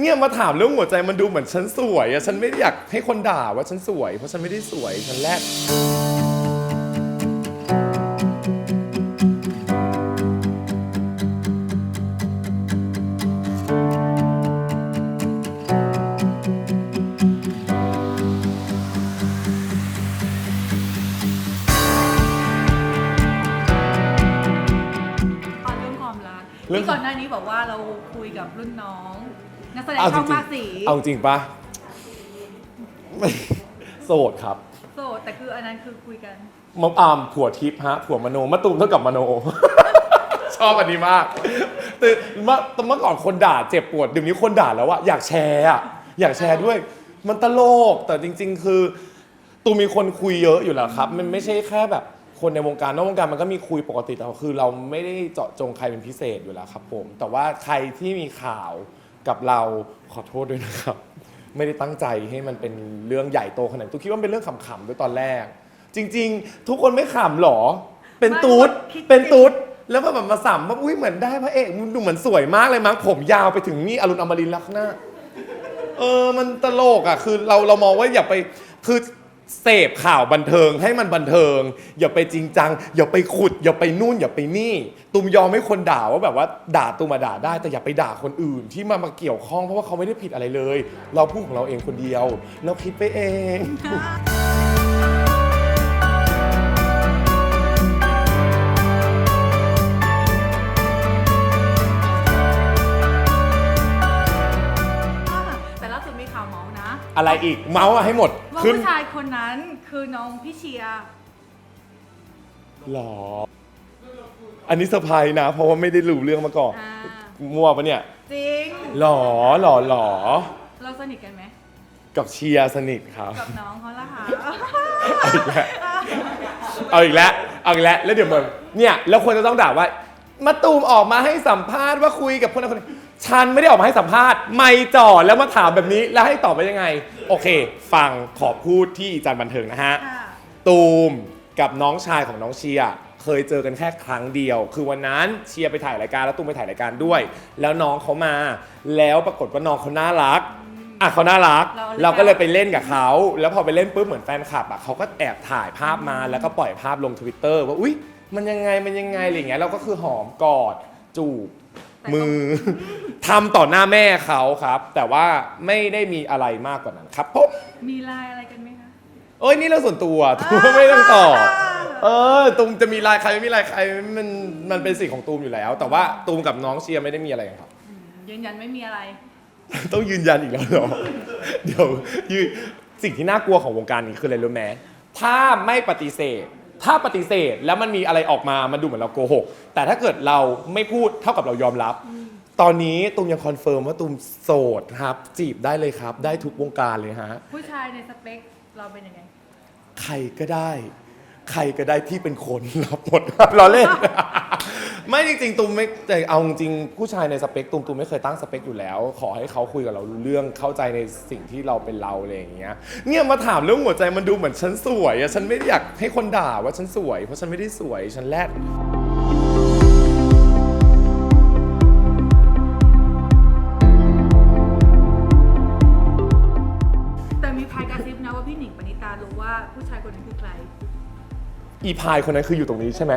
เนี่ยมาถามเรื่องหัวใจมันดูเหมือนฉันสวยอะฉันไม่อยากให้คนด่าว่าฉันสวย เพราะฉันไม่ได้สวยฉันแรกตอนเรื่องความรักเรื่องที่ก่อนหน้านี้บอกว่าเราคุยกับรุ่นน้อง นักแสดงเอาจช่องริงมากสีๆเอาจริงปะไม่โสดครับโสดแต่คืออันนั้นคือคุยกันมอมอามผัวทิพย์ฮะผัวมโนมะตูมเท่ากับมโน ชอบอันนี้มากแต่เมื่อแต่เมื่อก่อนคนด่าเจ็บปวดเดี๋ยวนี้คนด่าแล้วอะอยากแชร์อะอยากแชร์ด้วย มันตลกแต่จริง ๆ คือ ตูมมีคนคุยเยอะอยู่แล้วครับ มันไม่ใช่แค่แบบ คนในวงการนอกวงการมันก็มีคุยปกติแต่ว่าคือเราไม่ได้เจาะจงใครเป็นพิเศษอยู่แล้วครับ ผม แต่ว่าใครที่มีข่าว กับเราขอโทษด้วยนะครับ ไม่ได้ตั้งใจให้มันเป็นเรื่องใหญ่โตขนาดนั้นตูคิดว่ามันเป็นเรื่องขำๆด้วยตอนแรก จริง ๆ ทุกคนไม่ขำหรอ เป็นตูดไม่คิด เป็นตูดแล้วมาแบบมาสัมว่าอุ้ยเหมือนได้พระเอกมันดูเหมือนสวยมากเลยมั้งผมยาวไปถึงนี่อรุณอมรินทร์ลักษณ์หน้า เออ มันตลกอะ คือเราเรามองว่าอย่าไป คือ เสพข่าวบันเทิงให้มันบันเทิง อย่าไปจริงจัง อย่าไปขุด อย่าไปนู่น อย่าไปนี่ ตุมยอมให้คนด่าว่าแบบว่าด่าตุมมาด่าได้ แต่อย่าไปด่าคนอื่นที่มามาเกี่ยวข้องเพราะว่าเขาไม่ได้ผิดอะไรเลย เราพูดของเราเองคนเดียว เราคิดไปเองาสุดมีข่าวเมาส์นะอะไรอีกเมาส์อะให้หมดว่าขึ้นผู้ชายคนนั้นคือน้องพี่เชียร์หรอ อันนี้เซอร์ไพรส์นะ เพราะว่าไม่ได้รู้เรื่องมาก่อนอ่ามั่วปะเนี่ยจริง หรอหรอหรอเราสนิทกันไหมกับเชียร์สนิทครับ กับน้องเขาละคะเอาอีกแล้วเอาอีกแล้ว แล้วเดี๋ยวมันเนี่ย แล้วคนจะต้องด่าว่า มาตูมออกมาให้สัมภาษณ์ว่าคุยกับคนนั้นคนนี้ฉันไม่ได้ออกมาให้สัมภาษณ์ ไม่จ่อแล้วมาถามแบบนี้แล้วให้ตอบไปยังไง โอเค ฟังขอพูดที่อีจานบันเทิงนะฮะ ค่ะตูมกับน้องชายของน้องเชียร์เคยเจอกันแค่ครั้งเดียว คือวันนั้นเชียร์ไปถ่ายรายการแล้วตูมไปถ่ายรายการด้วย แล้วน้องเขามา แล้วปรากฏว่าน้องเขาน่ารักอะเขาน่ารัก เราเลยเราก็เลยไปเล่นกับเขา แล้วพอไปเล่นปุ๊บเหมือนแฟนคลับอะเขาก็แอบถ่ายภาพมาแล้วก็ปล่อยภาพลงทวิตเตอร์ว่าอุ๊ย มันยังไงมันยังไงอะไรอย่างเงี้ยเราก็คือหอมกอดจูบมือ ทำต่อหน้าแม่เขาครับ แต่ว่าไม่ได้มีอะไรมากกว่านั้นครับปุ๊บมีไลน์อะไรกันไหมคะเอ้ยนี่เรื่องส่วนตัวตูมไม่ต้องตอบเออตูมจะมีไลายใครไม่มีไลายใครมันมันเป็นสิ่งของตูมอยู่แล้ว แต่ว่าตูมกับน้องเชียร์ไม่ได้มีอะไรกันครับ อืมยืนยันไม่มีอะไร ต้องยืนยันอีกแล้วเหรอ เดี๋ยวยืนสิ่งที่น่ากลัวของวงการนี้คืออะไรรู้ไหมถ้าไม่ปฏิเสธ ถ้าปฏิเสธแล้วมันมีอะไรออกมา มันดูเหมือนเราโกหก แต่ถ้าเกิดเราไม่พูดเท่ากับเรายอมรับ ตอนนี้ตูมยังคอนเฟิร์มว่าตูมโสดครับ จีบได้เลยครับ ได้ทุกวงการเลยฮะ ผู้ชายในสเปคเราเป็นยังไง ใครก็ได้ ใครก็ได้ที่เป็นคนรับหมดเราเล่น ไม่จริงๆตูมไม่แต่เอาจริงๆผู้ชายในสเปคตูมตูมไม่เคยตั้งสเปคอยู่แล้ว ขอให้เขาคุยกับเรารู้เรื่องเข้าใจในสิ่งที่เราเป็นเราอะไรอย่างเงี้ยเนี่ยมาถามเรื่องหัวใจมันดูเหมือนฉันสวยอะฉันไม่อยากให้คนด่าว่าฉันสวยเพราะฉันไม่ได้สวยฉันแรด แต่มีพายกระซิบนะว่าพี่หนิงปณิตารู้ว่าผู้ชายคนนั้นคือใคร อีพายคนนั้นคืออยู่ตรงนี้ใช่ไหม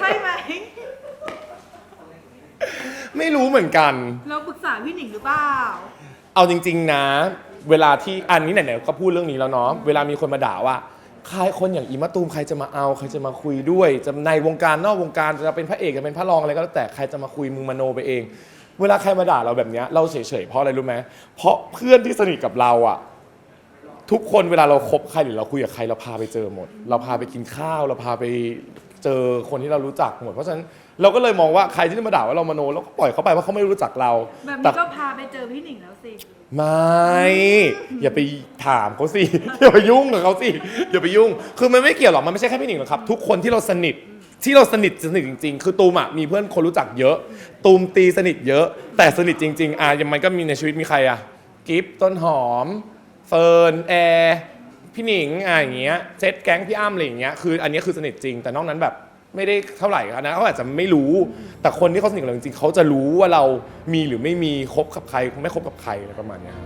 ใช่ไหมไม่รู้เหมือนกัน เราปรึกษาพี่หนิงหรือเปล่า เอาจริง ๆ นะ เวลาที่อันนี้ไหนๆก็พูดเรื่องนี้แล้วเนาะเวลามีคนมาด่าว่าใครคนอย่างอีมะตูมใครจะมาเอาใครจะมาคุยด้วยจะในวงการนอกวงการจะเป็นพระเอกจะเป็นพระรองอะไรก็แล้วแต่ใครจะมาคุยมึงมโนไปเอง เวลาใครมาด่าเราแบบเนี้ยเราเฉยๆเพราะอะไรรู้ไหมเพราะเพื่อนที่สนิทกับเราอะทุกคนเวลาเราคบใครหรือเราคุยกับใครเราพาไปเจอหมด เราพาไปกินข้าว เราพาไป เจอคนที่เรารู้จักหมด เพราะฉะนั้นเราก็เลยมองว่าใครที่มาด่าว่าเรามโนเราก็ปล่อยเขาไปเพราะเขาไม่รู้จักเราแบบแต่นี้ก็พาไปเจอพี่หนิงแล้วสิ ไม่ อย่าไปถามเขาสิ อย่าไปยุ่งกับเขาสิอย่าไปยุ่ง คือมันไม่เกี่ยวหรอกมันไม่ใช่แค่พี่หนิงหรอกครับ ทุกคนที่เราสนิทที่เราสนิทสนิทจริง ๆ คือตูมอะมีเพื่อนคนรู้จักเยอะ ตูมตีสนิทเยอะ แต่สนิทจริง ๆอะยังมันก็มีในชีวิตมีใครอะกิฟต้นหอม เฟิร์นแอร์ พี่หนิงอะอย่างเงี้ยเซตแก๊งพี่อ้ำอะไรอย่างเงี้ยคืออันนี้คือสนิทจริง แต่นอกนั้นแบบไม่ได้เท่าไหร่ครับนะเขาอาจจะไม่รู้ แต่คนที่เขาสนิทกับเราจริงๆเขาจะรู้ว่าเรามีหรือไม่มีคบกับใครไม่คบกับใครอะไรประมาณเนี้ย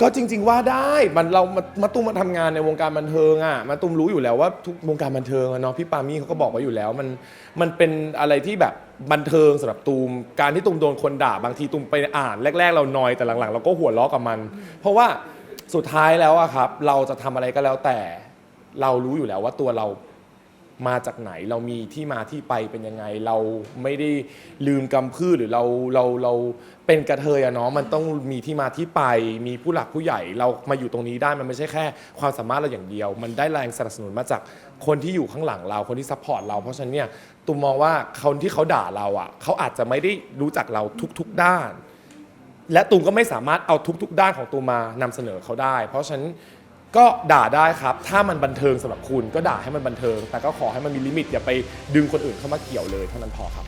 ก็จริง ๆ ว่าได้มันเรามามาตุ้มมาทำงานในวงการบันเทิงอะมาตุ้มรู้อยู่แล้วว่าทุกวงการบันเทิงอะเนาะพี่ปามี่เขาก็บอกไว้อยู่แล้ว มันมันเป็นอะไรที่แบบบันเทิงสำหรับตูม การที่ตูมโดนคนด่าบางทีตูมไปอ่านแรก ๆ เรานอยแต่หลังๆ เราก็หัวเราะกับมัน เพราะว่าสุดท้ายแล้วอะครับ เราจะทำอะไรก็แล้วแต่ เรารู้อยู่แล้วว่าตัวเรา มาจากไหน เรามีที่มาที่ไปเป็นยังไง เราไม่ได้ลืมกำพืชหรือเราเราเราเป็นกระเทยอะเนาะมันต้องมีที่มาที่ไป มีผู้หลักผู้ใหญ่ เรามาอยู่ตรงนี้ได้มันไม่ใช่แค่ ความสามารถเราอย่างเดียว มันได้แรงสนับสนุนมาจากคนที่อยู่ข้างหลังเราคนที่ซัพพอร์ตเราเพราะฉะนั้นเนี่ยตูมมองว่าคนที่เขาด่าเราอะเขาอาจจะไม่ได้รู้จักเราทุก ๆด้าน และตูมก็ไม่สามารถเอาทุก ๆ ด้านของตูมมานำเสนอเขาได้ เพราะฉะนั้น ก็ด่าได้ครับ ถ้ามันบันเทิงสำหรับคุณก็ด่าให้มันบันเทิง แต่ก็ขอให้มันมีลิมิตอย่าไปดึงคนอื่นเข้ามาเกี่ยวเลยเท่านั้นพอครับ